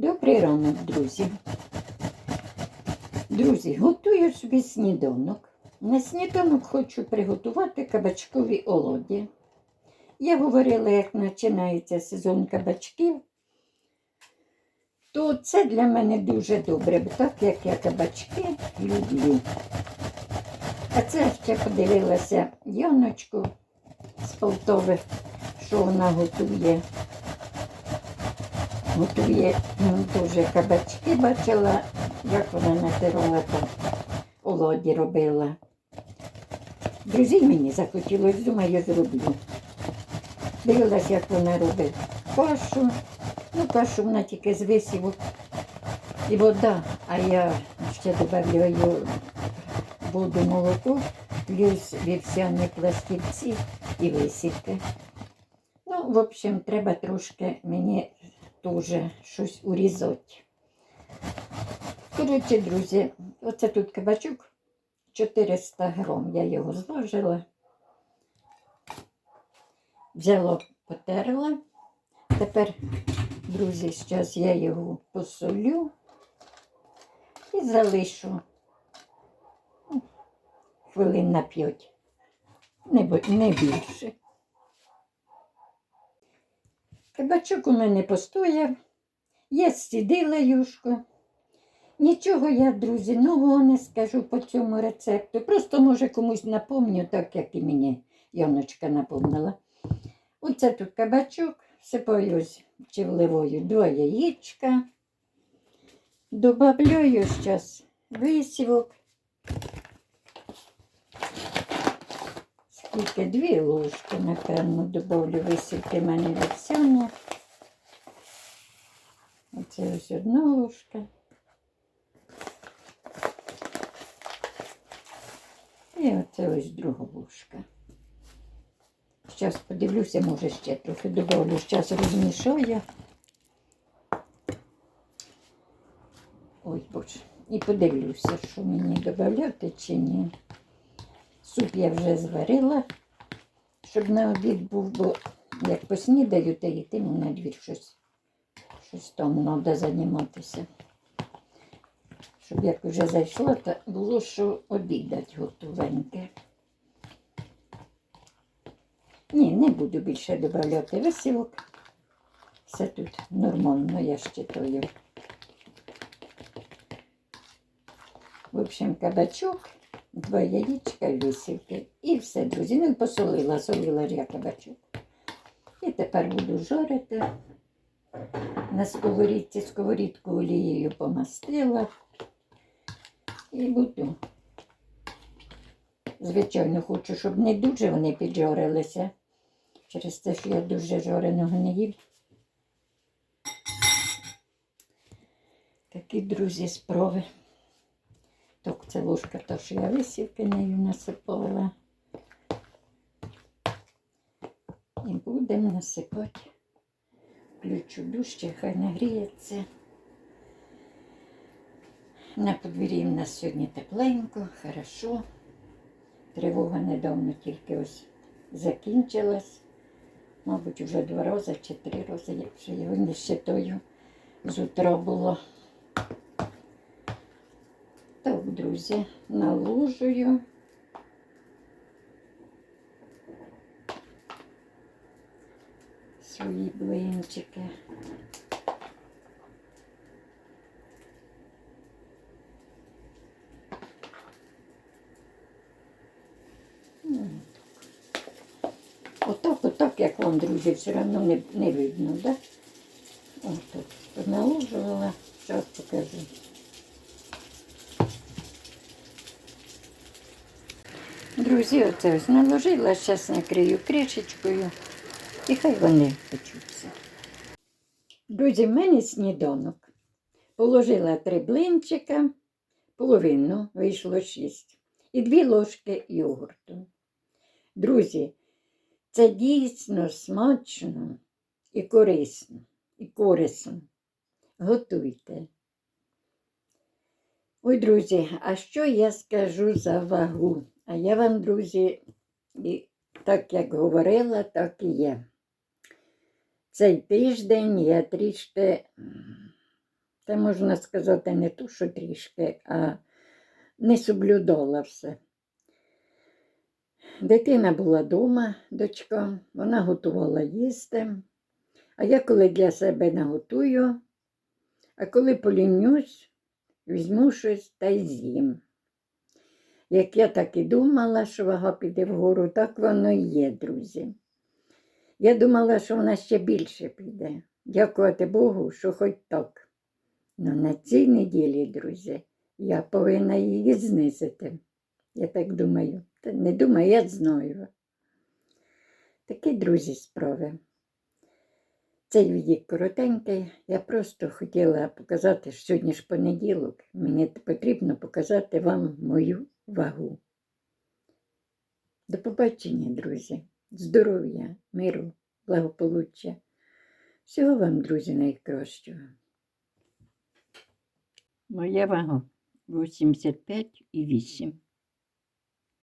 Добрий ранок, друзі. Друзі, готую собі сніданок. На сніданок хочу приготувати кабачкові олоді. Я говорила, як починається сезон кабачків, то це для мене дуже добре, бо так як я кабачки люблю. А це ще подивилася Яночку з Полтови, що вона готує. Готує м, дуже кабачки, бачила, як вона натирала там, олоді робила. Друзі мені захотілося, думаю, зроблю. Дивилась, як вона робить кашу. Ну, кашу вона тільки з висівок і вода, а я ще додаю воду молоко, плюс вівсяні пластівці і висівки. Ну, в общем, треба трошки мені теж щось урізати. Коротше, друзі, оце тут кабачок 400 грам. Я його зложила. Взяла, потерла. Тепер, друзі, зараз я його посолю і залишу ну, хвилин на п'ять. Не більше. Кабачок у мене постояв. Я стідила юшку. Нічого я, друзі, нового не скажу по цьому рецепту. Просто, може, комусь напомню, так як і мені Яночка напомнила. Оце тут кабачок, всипаю ось чивливою два яєчка. Добавляю зараз висівок. Скільки дві ложки, напевно, добавлю висівки в мене вівсяні. Оце ось одна ложка. І оце ось друга ложка. Зараз подивлюся, може ще трохи добавлю. Зараз розмішаю. Ой, боже. І подивлюся, що мені додати чи ні. Суп я вже зварила, щоб на обід був, бо як поснідаю, то йтиму на двір щось. Щось там треба займатися. Щоб як вже зайшла, то було що обідати готовеньке. Ні, не буду більше додавати висівок. Все тут нормально, я щитаю. В общем, кабачок, два яєчка і висівки. І все, друзі. Ну посолила, солила я кабачок. І тепер буду жарити. На сковорідці сковорідку олією помастила. І буду. Звичайно, хочу, щоб не дуже вони піджарилися. Через те, що я дуже жареного не їм. Такі, друзі, справи. Це ложка, та, що я висівки нею насипала. І будемо насипати. Включу дужче, хай нагріється. На подвір'ї в нас сьогодні тепленько, хорошо. Тривога недавно тільки ось закінчилась. Мабуть, вже два рази чи три рази, якщо його не щитаю, з утра було. Так, друзі, наложую. Свої блинчики. Отак, отак, як вам, друзі, все одно не, не видно, да? Отак. Наложувала, зараз покажу. Друзі, оце ось наложила, зараз накрию кришечкою і хай вони печуться. Друзі, в мене сніданок. Положила три блинчика, половину вийшло шість. І дві ложки йогурту. Друзі, це дійсно смачно і корисно, і корисно. Готуйте. Ой, друзі, а що я скажу за вагу? А я вам, друзі, і так як говорила, так і є. Цей тиждень я трішки Це можна сказати не ту, що трішки, а не соблюдала все. Дитина була вдома, дочка, вона готувала їсти. А я коли для себе наготую, а коли полінюсь, візьму щось та й з'їм. Як я так і думала, що вага піде вгору, так воно і є, друзі. Я думала, що вона ще більше піде. Дякувати Богу, що хоч так. Ну на цій неділі, друзі, я повинна її знизити. Я так думаю. Та не думаю, я знаю. Такі, друзі, справи. Цей відік коротенький. Я просто хотіла показати, що сьогодні ж понеділок. Мені потрібно показати вам мою вагу. До побачення, друзі. Здоров'я, миру, благополуччя. Всього вам, друзі, найкращого. Моя вага 85,8.